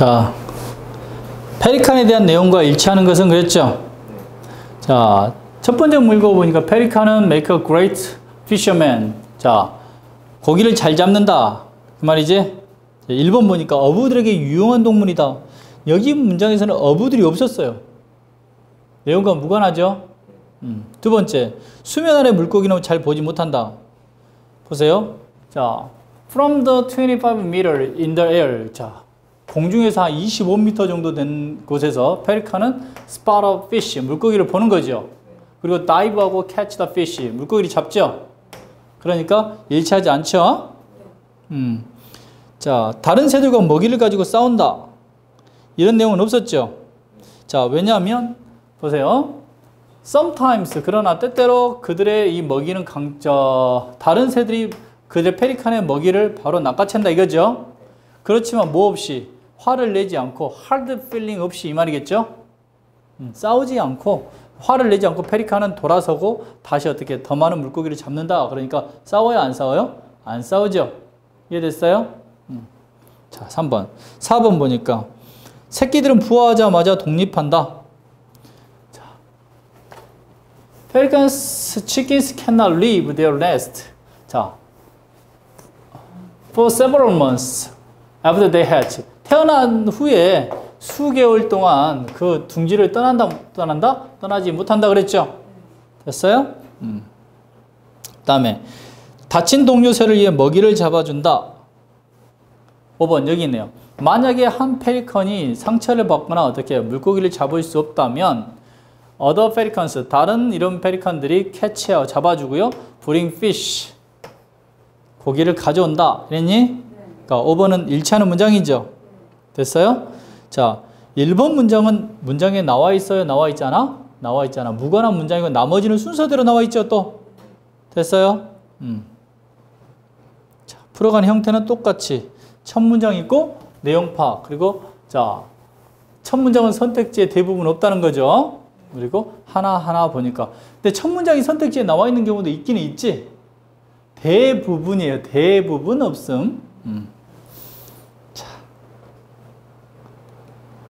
자, 페리칸에 대한 내용과 일치하는 것은 그랬죠. 자, 첫 번째 물고 보니까 페리칸은 make a great fisherman. 자, 고기를 잘 잡는다. 그 말이지? 1번 보니까 어부들에게 유용한 동물이다. 여기 문장에서는 어부들이 없었어요. 내용과 무관하죠? 음. 두 번째, 수면 아래 물고기는 잘 보지 못한다. 보세요. 자, from the 25 meter in the air. 자, 공중에서 한 25m 정도 된 곳에서 페리카는 spot a fish, 물고기를 보는 거죠. 그리고 dive하고 catch the fish, 물고기를 잡죠. 그러니까 일치하지 않죠. 음. 자, 다른 새들과 먹이를 가지고 싸운다. 이런 내용은 없었죠. 자, 왜냐하면 보세요. sometimes 그러나 때때로 그들의 이 먹이는 강, 저, 다른 새들이 그들 페리칸의 먹이를 바로 낚아챈다 이거죠. 그렇지만 뭐 없이 화를 내지 않고 hard feeling 없이 이 말이겠죠. 음, 싸우지 않고 화를 내지 않고 페리칸은 돌아서고 다시 어떻게 더 많은 물고기를 잡는다. 그러니까 싸워요 안 싸워요? 안 싸우죠. 이해됐어요? 음. 자 3번 4번 보니까 새끼들은 부화하자마자 독립한다. 자, Pelicans chickens cannot leave their nest. 자, for several months after they hatch. 태어난 후에 수개월 동안 그 둥지를 떠난다, 떠난다? 떠나지 못한다 그랬죠? 됐어요? 음. 그 다음에, 다친 동료새를 위해 먹이를 잡아준다. 5번, 여기 있네요. 만약에 한 페리컨이 상처를 받거나 어떻게 물고기를 잡을 수 없다면, other pelicans, 다른 이런 페리컨들이 캐치하고 잡아주고요. bring fish, 고기를 가져온다. 그랬니? 그러니까 5번은 일치하는 문장이죠. 됐어요? 자, 1번 문장은 문장에 나와 있어요? 나와 있잖아? 나와 있잖아. 무관한 문장이고 나머지는 순서대로 나와 있죠, 또. 됐어요? 음. 자, 풀어가는 형태는 똑같이 첫 문장 있고 내용 파악. 그리고 자, 첫 문장은 선택지에 대부분 없다는 거죠. 그리고 하나하나 보니까. 근데 첫 문장이 선택지에 나와 있는 경우도 있기는 있지. 대부분이에요. 대부분 없음. 음.